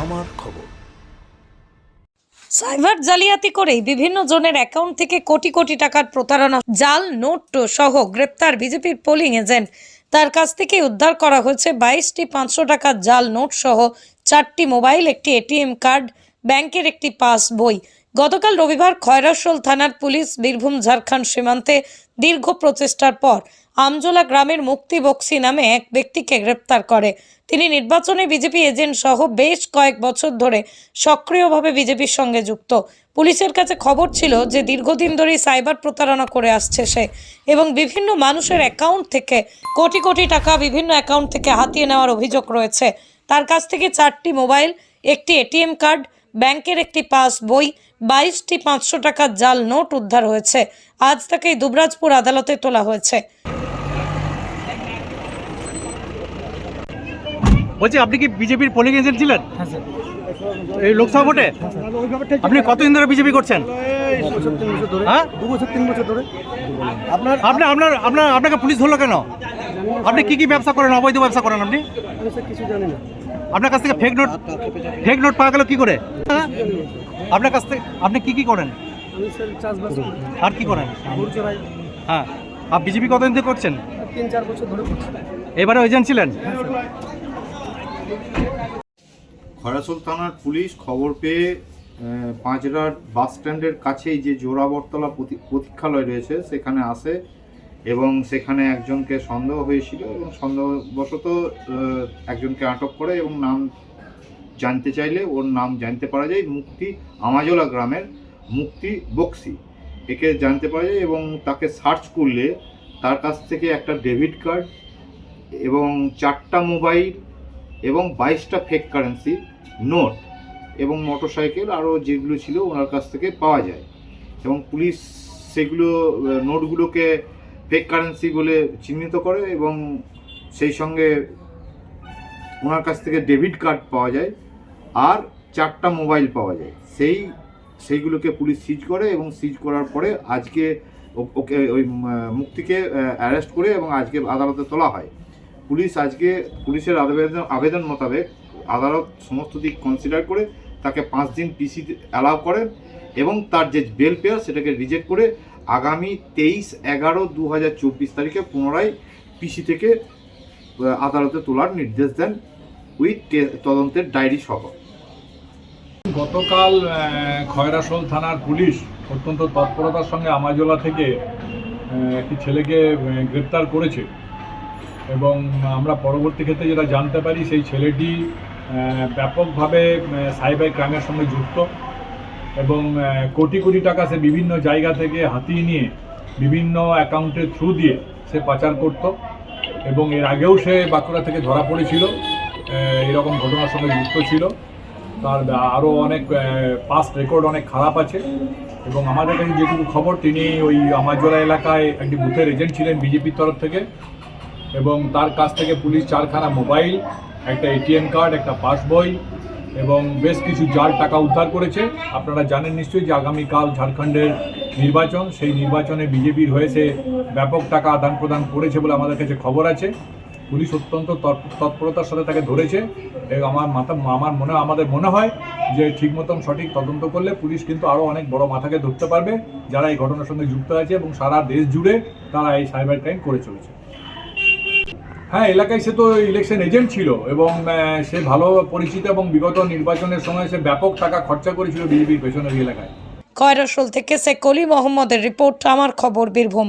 আমার খবর। সাইবার জালিয়াতি করেই বিভিন্ন জনের অ্যাকাউন্ট থেকে কোটি কোটি টাকার প্রতারণা, জাল, নোট সহ গ্রেপ্তার বিজেপির পোলিং এজেন্ট। তার কাছ থেকে উদ্ধার করা হয়েছে বাইশটি পাঁচশো টাকার জাল, নোট সহ চারটি মোবাইল, একটি এটিএম কার্ড, ব্যাংকের একটি পাস বই। গতকাল রবিবার খয়রাসোল থানার পুলিশ, বীরভূম, ঝাড়খণ্ড সীমান্তে দীর্ঘ প্রচেষ্টার পর আমজোলা গ্রামের মুক্তি বক্সি নামে এক ব্যক্তিকে গ্রেপ্তার করে। তিনি নির্বাচনে বিজেপি এজেন্ট সহ বেশ কয়েক বছর ধরে সক্রিয়ভাবে বিজেপির সঙ্গে যুক্ত। পুলিশের কাছে খবর ছিল যে দীর্ঘদিন ধরেই সাইবার প্রতারণা করে আসছে সে এবং বিভিন্ন মানুষের অ্যাকাউন্ট থেকে কোটি কোটি টাকা বিভিন্ন অ্যাকাউন্ট থেকে হাতিয়ে নেওয়ার অভিযোগ রয়েছে। তার কাছ থেকে চারটি মোবাইল, একটি এটিএম কার্ড, ব্যাংকের একটি পাস বই বাইশটি পাঁচশো টাকার জাল নোট উদ্ধার হয়েছে। আজ তাকে দুবরাজপুর আদালতে তোলা হয়েছে। বলছি আপনি কি বিজেপির পোলিং এজেন্ট ছিলেন? হ্যাঁ এই লোকসভা ভোটে? আপনি কতদিন ধরে বিজেপি করছেন? দু বছর তিন বছর ধরে হ্যাঁ? দু বছর তিন বছর ধরে আপনার আপনি আপনার আপনার আপনাকে পুলিশ ধরলো কেন? আপনি কি কি ব্যবসা করেন? অবৈধ ব্যবসা করেন আপনি? কিছু জানি না। আপনার কাছ থেকে ফেক নোট ফেক নোট পাওয়া গেল কি করে? আপনার কাছ থেকে আপনি কি কি করেন? আমি স্যার চাষবাস করি। আর কি করেন? গরু চড়াই। হ্যাঁ। আর বিজেপি কতদিন থেকে করছেন? তিন চার বছর ধরে করছি। এবারে এজেন্ট ছিলেন? খয়রাসোল থানার পুলিশ খবর পেয়ে আহ, পাঁচরাট বাস স্ট্যান্ডের কাছেই যে জোড়াবরতলা প্রতীক্ষালয় রয়েছে সেখানে আসে এবং সেখানে একজনকে সন্দেহ হয়েছিল এবং সন্দেহবশত একজনকে আটক করে এবং নাম জানতে চাইলে ওর নাম জানতে পারা যায় মুক্তি আমাজোলা গ্রামের মুক্তি বক্সি। একে জানতে পারা যায় এবং তাকে সার্চ করলে তার কাছ থেকে একটা ডেবিট কার্ড এবং চারটা মোবাইল এবং বাইশটা ফেক কারেন্সি নোট এবং মোটরসাইকেল আরও যেগুলো ছিল ওনার কাছ থেকে পাওয়া যায়। এবং পুলিশ সেগুলো নোটগুলোকে ফেক কারেন্সি বলে চিহ্নিত করে এবং সেই সঙ্গে ওনার কাছ থেকে ডেবিট কার্ড পাওয়া যায়। আর চারটা মোবাইল পাওয়া যায়। সেই, সেইগুলোকে পুলিশ সিজ করে এবং সিজ করার পরে আজকে ওকে ওই মুক্তিকে অ্যারেস্ট করে এবং আজকে আদালতে তোলা হয়। পুলিশ আজকে পুলিশের আবেদন আবেদন মোতাবেক আদালত সমস্ত দিক কনসিডার করে তাকে পাঁচ দিন পিসি অ্যালাউ করেন এবং তার যে বেল পেয়ার সেটাকে রিজেক্ট করে আগামী তেইশ এগারো দু হাজার চব্বিশ তারিখে পুনরায় পিসি থেকে আদালতে তোলার নির্দেশ দেন উইথ তদন্তের ডায়েরি সহ। গতকাল খয়রাসোল থানার পুলিশ অত্যন্ত তৎপরতার সঙ্গে আমাজোলা থেকে একটি ছেলেকে গ্রেপ্তার করেছে। এবং আমরা পরবর্তী ক্ষেত্রে যেটা জানতে পারি, সেই ছেলেটি ব্যাপকভাবে সাইবার ক্রাইমের সঙ্গে যুক্ত এবং কোটি কোটি টাকা সে বিভিন্ন জায়গা থেকে হাতিয়ে নিয়ে বিভিন্ন অ্যাকাউন্টের থ্রু দিয়ে সে পাচার করত এবং এর আগেও সে বাঁকুড়া থেকে ধরা পড়েছিল। এরকম ঘটনার সঙ্গে যুক্ত ছিল। তার আরও অনেক পাস্ট রেকর্ড অনেক খারাপ আছে এবং আমাদের কাছে যেটুকু খবর, তিনি ওই আমাজোলা এলাকায় একটি বুথের এজেন্ট ছিলেন বিজেপির তরফ থেকে এবং তার কাছ থেকে পুলিশ চারখানা মোবাইল একটা এটিএম কার্ড একটা পাস বই এবং বেশ কিছু জাল টাকা উদ্ধার করেছে। আপনারা জানেন নিশ্চয়ই যে আগামীকাল ঝাড়খণ্ডের নির্বাচন, সেই নির্বাচনে বিজেপির হয়ে সে ব্যাপক টাকা আদান প্রদান করেছে বলে আমাদের কাছে খবর আছে। পুলিশ অত্যন্ত তৎপরতার সাথে তাকে ধরেছে। এবং আমার মাথা, আমার মনে, আমাদের মনে হয় যে ঠিক মতন সঠিক তদন্ত করলে পুলিশ কিন্তু আরও অনেক বড় মাথাকে ধরতে পারবে। যারা এই ঘটনার সঙ্গে যুক্ত আছে এবং সারা দেশ জুড়ে তারা এই সাইবার ক্রাইম করে চলেছে। হ্যাঁ এলাকায় সে তো ইলেকশন এজেন্ট ছিল এবং সে ভালো পরিচিত এবং বিগত নির্বাচনের সময় সে ব্যাপক টাকা খরচা করেছিল বিজেপির পেছনে এলাকায়। কয়রাসোল থেকে শেখ কলি মোহাম্মদের রিপোর্ট, আমার খবর বীরভূম।